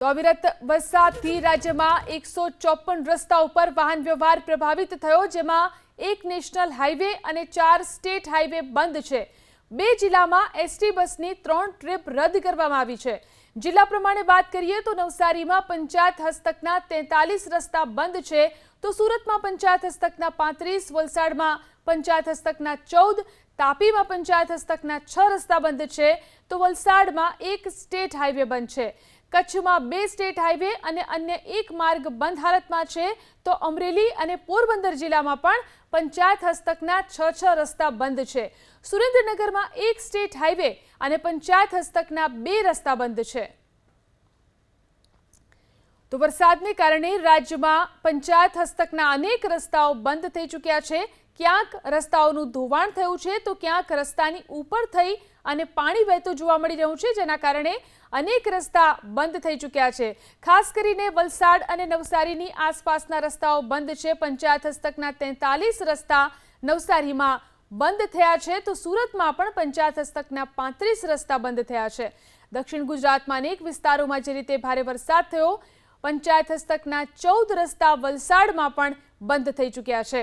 તો અવિરત વરસાદથી રાજ્યમાં એકસો ચોપન રસ્તા ઉપર વાહન વ્યવહાર પ્રભાવિત થયો, જેમાં એક નેશનલ હાઈવે અને ચાર સ્ટેટ હાઈવે બંધ છે. બે જિલ્લામાં એસટી બસની ત્રણ ટ્રીપ રદ કરવામાં આવી છે. જિલ્લા પ્રમાણે વાત કરીએ તો નવસારીમાં પંચાયત હસ્તકના તેતાલીસ રસ્તા બંધ છે. તો સુરતમાં પંચાયત હસ્તકના પાંત્રીસ, વલસાડમાં પંચાયત હસ્તકના ચૌદ, તાપીમાં પંચાયત હસ્તકના છ રસ્તા બંધ છે. તો વલસાડમાં એક સ્ટેટ હાઈવે બંધ છે. કચ્છમાં બે સ્ટેટ હાઈવે અને અન્ય એક માર્ગ બંધ હાલતમાં છે, તો અમરેલી અને પોરબંદર જિલ્લામાં પણ પંચાયત હસ્તકના છ છ રસ્તા બંધ છે. સુરેન્દ્રનગરમાં એક સ્ટેટ હાઈવે અને પંચાયત હસ્તકના બે રસ્તા બંધ છે. તો વરસાદને કારણે રાજ્યમાં પંચાયત હસ્તકના અનેક રસ્તાઓ બંધ થઈ ચૂક્યા છે. ક્યાંક રસ્તાઓનું ધોવાણ થયું છે, તો ક્યાંક રસ્તાની ઉપર થઈ અને પાણી વહેતું જોવા મળી રહ્યું છે, જેના કારણે અનેક રસ્તા બંધ થઈ ચૂક્યા છે. ખાસ કરીને વલસાડ અને નવસારીની આસપાસના રસ્તાઓ બંધ છે. પંચાયત હસ્તકના તેતાલીસ રસ્તા નવસારીમાં બંધ થયા છે, તો સુરતમાં પણ પંચાયત હસ્તકના પાંત્રીસ રસ્તા બંધ થયા છે. દક્ષિણ ગુજરાતમાં અનેક વિસ્તારોમાં જે રીતે ભારે વરસાદ થયો પંચાયત હસ્તકના ચૌદ રસ્તા વલસાડમાં પણ બંધ થઈ ચૂક્યા છે.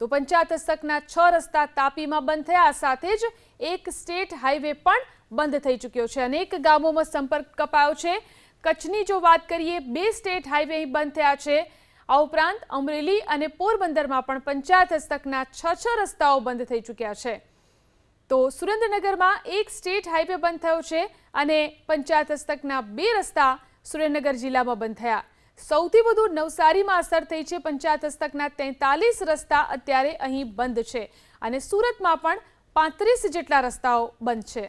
તો પંચાયત હસ્તકના છ રસ્તા તાપીમાં બંધ થયા સાથે જ એક સ્ટેટ હાઈવે પણ બંધ થઈ ચૂક્યો છે. અનેક ગામોમાં સંપર્ક કપાયો છે. કચ્છની જો વાત કરીએ, બે સ્ટેટ હાઈવે બંધ થયા છે. આ ઉપરાંત અમરેલી અને પોરબંદરમાં પણ પંચાયત હસ્તકના છ છ રસ્તાઓ બંધ થઈ ચૂક્યા છે. તો સુરેન્દ્રનગરમાં એક સ્ટેટ હાઈવે બંધ થયો છે અને પંચાયત હસ્તકના બે રસ્તા સુરેન્દ્રનગર જિલ્લામાં બંધ થયા. સૌથી વધુ નવસારીમાં અસર થઈ છે. પંચાયત હસ્તકના તેતાલીસ રસ્તા અત્યારે અહીં બંધ છે. અને સુરતમાં પણ પાંત્રીસ જેટલા રસ્તાઓ બંધ છે.